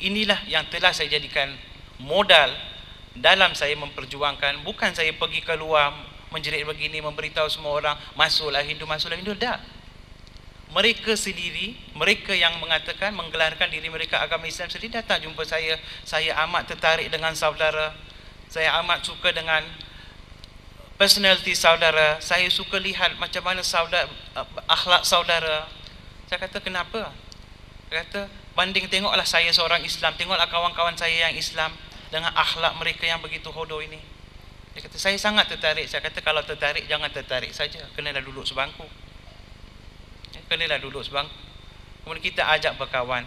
inilah yang telah saya jadikan modal dalam saya memperjuangkan. Bukan saya pergi keluar menjerit begini memberitahu semua orang masuklah Hindu masuklah Hindu. Tak. Mereka sendiri mereka yang mengatakan menggelarkan diri mereka agama Islam sendiri datang jumpa saya. Saya amat tertarik dengan saudara. Saya amat suka dengan personality saudara. Saya suka lihat macam mana saudara akhlak saudara. Saya kata kenapa? Saya kata banding tengoklah saya seorang Islam tengoklah kawan-kawan saya yang Islam dengan akhlak mereka yang begitu hodoh ini. Dia kata, saya sangat tertarik. Saya kata, kalau tertarik, jangan tertarik saja. Kenalah duduk sebangku. Ya, kenalah duduk sebangku. Kemudian kita ajak berkawan.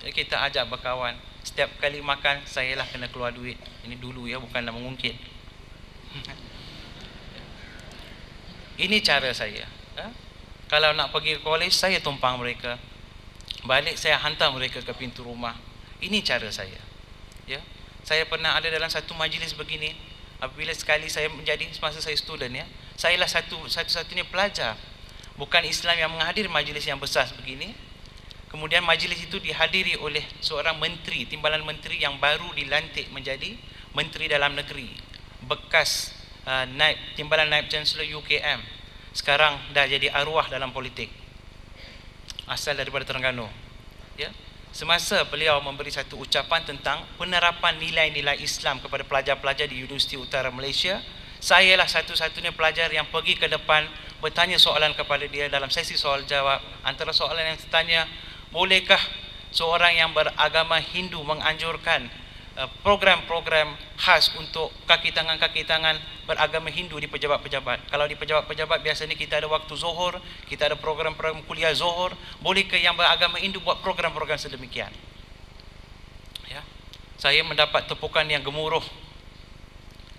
Ya, kita ajak berkawan. Setiap kali makan, saya lah kena keluar duit. Ini dulu ya, bukanlah mengungkit. Ini cara saya. Ya? Kalau nak pergi ke college, saya tumpang mereka. Balik, saya hantar mereka ke pintu rumah. Ini cara saya. Ya, saya pernah ada dalam satu majlis begini. Apabila sekali saya menjadi semasa saya student ya saya lah satu satu-satunya pelajar. Bukan Islam yang menghadiri majlis yang besar begini kemudian majlis itu dihadiri oleh seorang menteri timbalan menteri yang baru dilantik menjadi menteri dalam negeri. Bekas uh, naib timbalan naib chancellor UKM sekarang dah jadi arwah dalam politik asal daripada Terengganu. Ya? Semasa beliau memberi satu ucapan tentang penerapan nilai-nilai Islam kepada pelajar-pelajar di Universiti Utara Malaysia saya lah satu-satunya pelajar yang pergi ke depan bertanya soalan kepada dia dalam sesi soal jawab. Antara soalan yang ditanya bolehkah seorang yang beragama Hindu menganjurkan program-program khas untuk kaki tangan-kaki tangan beragama Hindu di pejabat-pejabat. Kalau di pejabat-pejabat biasanya kita ada waktu zuhur, kita ada program-program kuliah zuhur, boleh ke yang beragama Hindu buat program-program sedemikian? Ya. Saya mendapat tepukan yang gemuruh.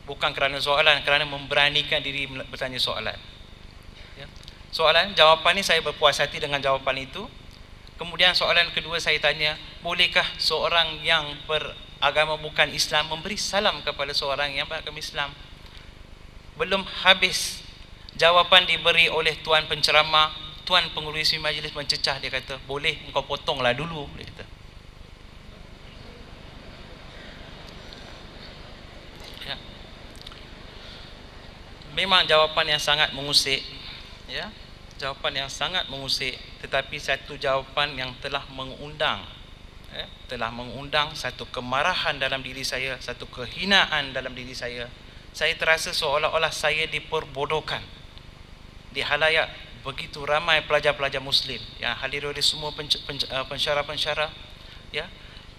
Bukan kerana soalan, kerana memberanikan diri bertanya soalan. Ya. Soalan, jawapan ini saya berpuas hati dengan jawapan itu. Kemudian soalan kedua saya tanya, bolehkah seorang yang ber agama bukan Islam memberi salam kepada seorang yang beragama Islam. Belum habis jawapan diberi oleh tuan penceramah tuan pengurusi majlis mencecah dia kata boleh engkau potonglah dulu dia kata. Ya. memang jawapan yang sangat mengusik ya. Jawapan yang sangat mengusik tetapi satu jawapan yang telah mengundang eh, telah mengundang satu kemarahan dalam diri saya, satu kehinaan dalam diri saya. Saya terasa seolah-olah saya diperbodohkan. Di halayak begitu ramai pelajar-pelajar muslim yang hadir oleh semua eh, pensyarah-pensyarah ya.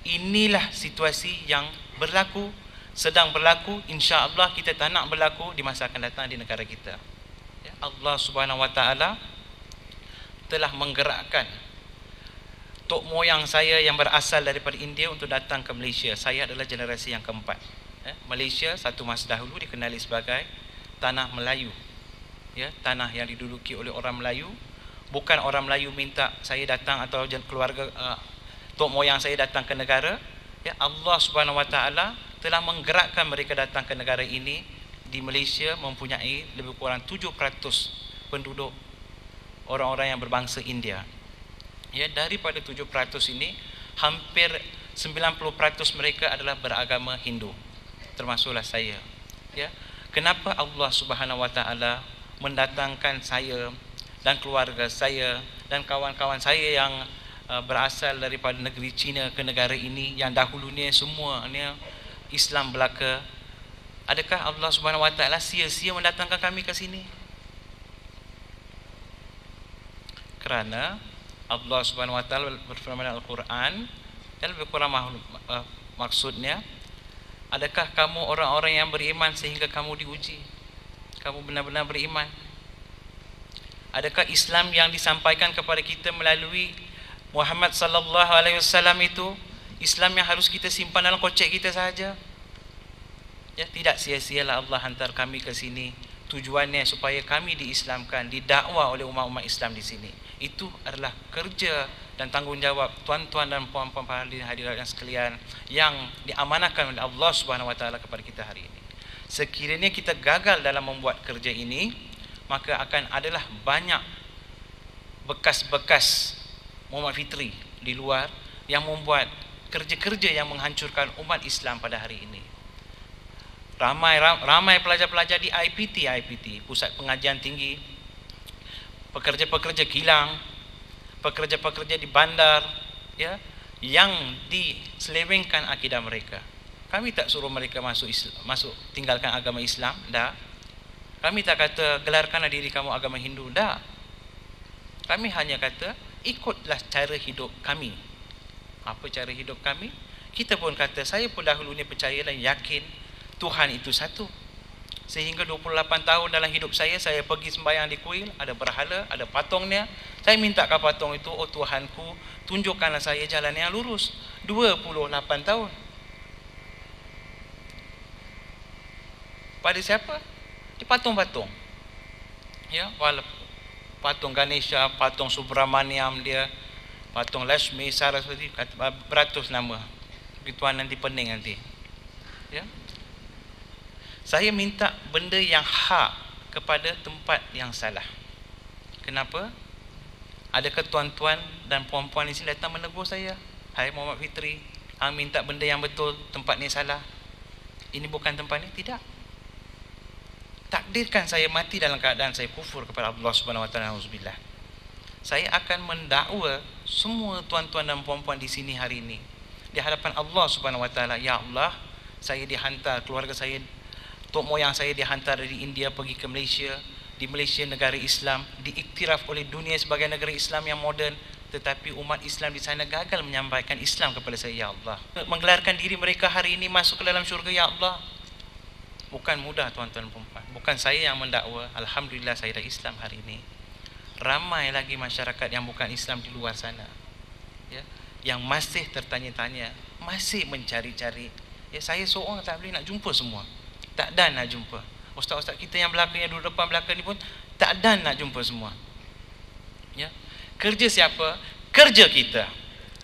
Inilah situasi yang berlaku sedang berlaku. insya-Allah kita tak nak berlaku di masa akan datang di negara kita. Ya Allah Subhanahu wa taala telah menggerakkan tok moyang saya yang berasal daripada India untuk datang ke Malaysia. Saya adalah generasi yang keempat. Eh, Malaysia satu masa dahulu dikenali sebagai tanah Melayu. Ya, tanah yang diduduki oleh orang Melayu. Bukan orang Melayu minta saya datang atau keluarga uh, tok moyang saya datang ke negara. Ya, Allah Subhanahu Wa Taala telah menggerakkan mereka datang ke negara ini di Malaysia mempunyai lebih kurang 7% penduduk orang-orang yang berbangsa India ya daripada 7% ini hampir 90% mereka adalah beragama Hindu. Termasuklah saya. Ya kenapa Allah Subhanahu wa taala mendatangkan saya dan keluarga saya dan kawan-kawan saya yang uh, berasal daripada negeri China ke negara ini yang dahulunya semuanya Islam belaka adakah Allah Subhanahu wa taala sia-sia mendatangkan kami ke sini? Kerana Allah Subhanahu wa taala berfirman dalam Al-Quran dan lebih kurang uh, maksudnya adakah kamu orang-orang yang beriman sehingga kamu diuji? Kamu benar-benar beriman? Adakah Islam yang disampaikan kepada kita melalui Muhammad sallallahu alaihi wasallam itu Islam yang harus kita simpan dalam kocek kita saja ya tidak sia-sialah Allah hantar kami ke sini tujuannya supaya kami diislamkan didakwa oleh umat-umat Islam di sini itu adalah kerja dan tanggungjawab tuan-tuan dan puan-puan hadirin hadirat yang sekalian yang diamanahkan oleh Allah Subhanahu wa taala kepada kita hari ini. Sekiranya kita gagal dalam membuat kerja ini, maka akan adalah banyak bekas-bekas Muhammad Fitri di luar yang membuat kerja-kerja yang menghancurkan umat Islam pada hari ini. Ramai ramai pelajar-pelajar di IPT IPT, Pusat Pengajian Tinggi, pekerja-pekerja kilang, pekerja-pekerja di bandar, ya, yang diselewengkan akidah mereka. Kami tak suruh mereka masuk Islam, masuk tinggalkan agama Islam, dah. Kami tak kata gelarkanlah diri kamu agama Hindu, dah. Kami hanya kata ikutlah cara hidup kami. Apa cara hidup kami? Kita pun kata saya pun dahulu ni percaya dan yakin Tuhan itu satu. Sehingga 28 tahun dalam hidup saya saya pergi sembahyang di kuil, ada berhala, ada patungnya. Saya minta ke patung itu, oh Tuhanku, tunjukkanlah saya jalan yang lurus. 28 tahun. Pada siapa? Di patung-patung. Ya, walaupun patung Ganesha, patung Subramaniam dia, patung Lashmi, Saraswati, beratus nama. Tuan nanti pening nanti. Ya. Saya minta benda yang hak kepada tempat yang salah. Kenapa? Adakah tuan-tuan dan puan-puan di sini datang menegur saya? Hai Muhammad Fitri, hang minta benda yang betul, tempat ni salah. Ini bukan tempat ni? Tidak takdirkan saya mati dalam keadaan saya kufur kepada Allah Subhanahu wa taala saya akan mendakwa semua tuan-tuan dan puan-puan di sini hari ini di hadapan Allah Subhanahu wa taala ya Allah saya dihantar keluarga saya tok moyang saya dihantar dari India pergi ke Malaysia di Malaysia negara Islam diiktiraf oleh dunia sebagai negara Islam yang moden. Tetapi umat Islam di sana gagal menyampaikan Islam kepada saya ya Allah. Menggelarkan diri mereka hari ini masuk ke dalam syurga ya Allah. Bukan mudah tuan-tuan dan puan bukan saya yang mendakwa. Alhamdulillah saya dah Islam hari ini. Ramai lagi masyarakat yang bukan Islam di luar sana. Ya yang masih tertanya-tanya masih mencari-cari. Ya saya seorang tak boleh nak jumpa semua tak dan nak jumpa. Ustaz-ustaz kita yang belakang yang duduk depan belakang ni pun tak dan nak jumpa semua. Ya. Kerja siapa? Kerja kita.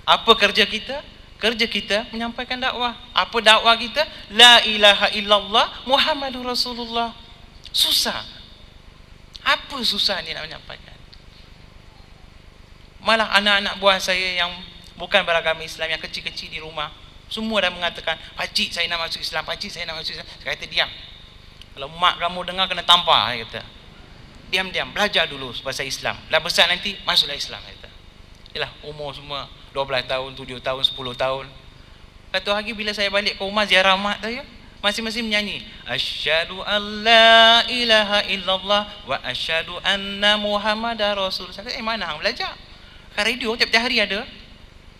Apa kerja kita? Kerja kita menyampaikan dakwah. Apa dakwah kita? La ilaha illallah muhammadur rasulullah. Susah. Apa susah ni nak menyampaikan? Malah anak-anak buah saya yang bukan beragama Islam yang kecil-kecil di rumah semua dah mengatakan pakcik saya nak masuk Islam pakcik saya nak masuk Islam saya kata diam kalau mak kamu dengar kena tampar saya kata diam-diam belajar dulu bahasa Islam dah besar nanti masuklah Islam saya kata Yalah, umur semua 12 tahun, 7 tahun, 10 tahun. Satu hari bila saya balik ke rumah ziarah mak saya, masing-masing menyanyi asyhadu alla ilaha illallah wa asyhadu anna muhammadar rasul. Saya kata, "Eh, mana hang belajar?" Kan radio tiap-tiap hari ada.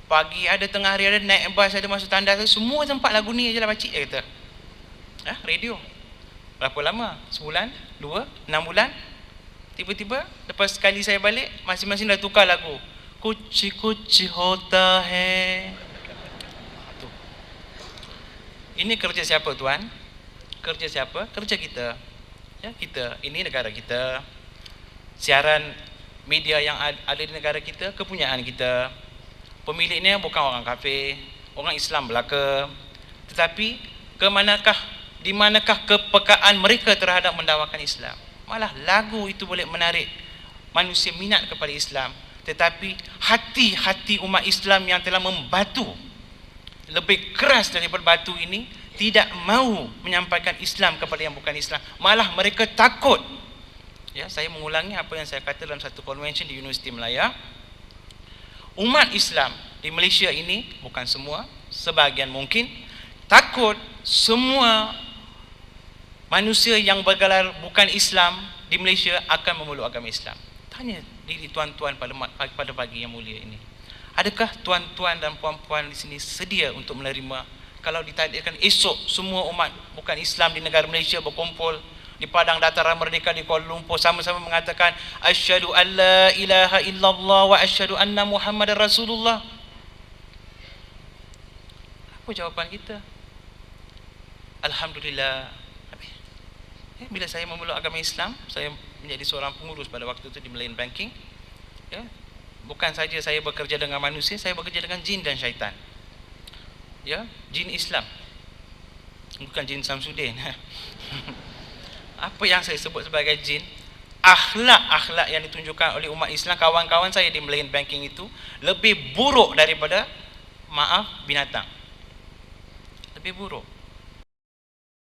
Pagi ada, tengah hari ada, naik bas ada, masuk tandas ada, semua tempat lagu ni je lah pakcik dia kata. Ha? Radio. Berapa lama? Sebulan? Dua? Enam bulan? Tiba-tiba, lepas sekali saya balik, masing-masing dah tukar lagu. Kuci kuci hota he. Ha, tu. Ini kerja siapa tuan? Kerja siapa? Kerja kita. Ya, kita. Ini negara kita. Siaran media yang ada di negara kita, kepunyaan kita pemiliknya bukan orang kafir orang Islam belaka. Tetapi ke manakah di manakah kepekaan mereka terhadap mendakwakan Islam? Malah lagu itu boleh menarik manusia minat kepada Islam. Tetapi hati-hati umat Islam yang telah membatu lebih keras daripada batu ini tidak mahu menyampaikan Islam kepada yang bukan Islam. Malah mereka takut. Ya saya mengulangi apa yang saya kata dalam satu convention di Universiti Melaya. Umat Islam di Malaysia ini bukan semua sebahagian mungkin takut semua manusia yang bergelar bukan Islam di Malaysia akan memeluk agama Islam tanya diri tuan-tuan pada pagi yang mulia ini. Adakah tuan-tuan dan puan-puan di sini sedia untuk menerima kalau ditakdirkan esok semua umat bukan Islam di negara Malaysia berkumpul di padang dataran merdeka di Kuala Lumpur sama-sama mengatakan asyhadu alla ilaha illallah wa asyhadu anna muhammadar rasulullah. Apa jawapan kita? Alhamdulillah. Eh, bila saya memeluk agama Islam, saya menjadi seorang pengurus pada waktu itu di Malayan Banking. Ya, bukan saja saya bekerja dengan manusia saya bekerja dengan jin dan syaitan. Ya jin Islam. Bukan jin Samsudin. Apa yang saya sebut sebagai jin? Akhlak-akhlak yang ditunjukkan oleh umat Islam kawan-kawan saya di Malayan Banking itu lebih buruk daripada maaf binatang. Lebih buruk.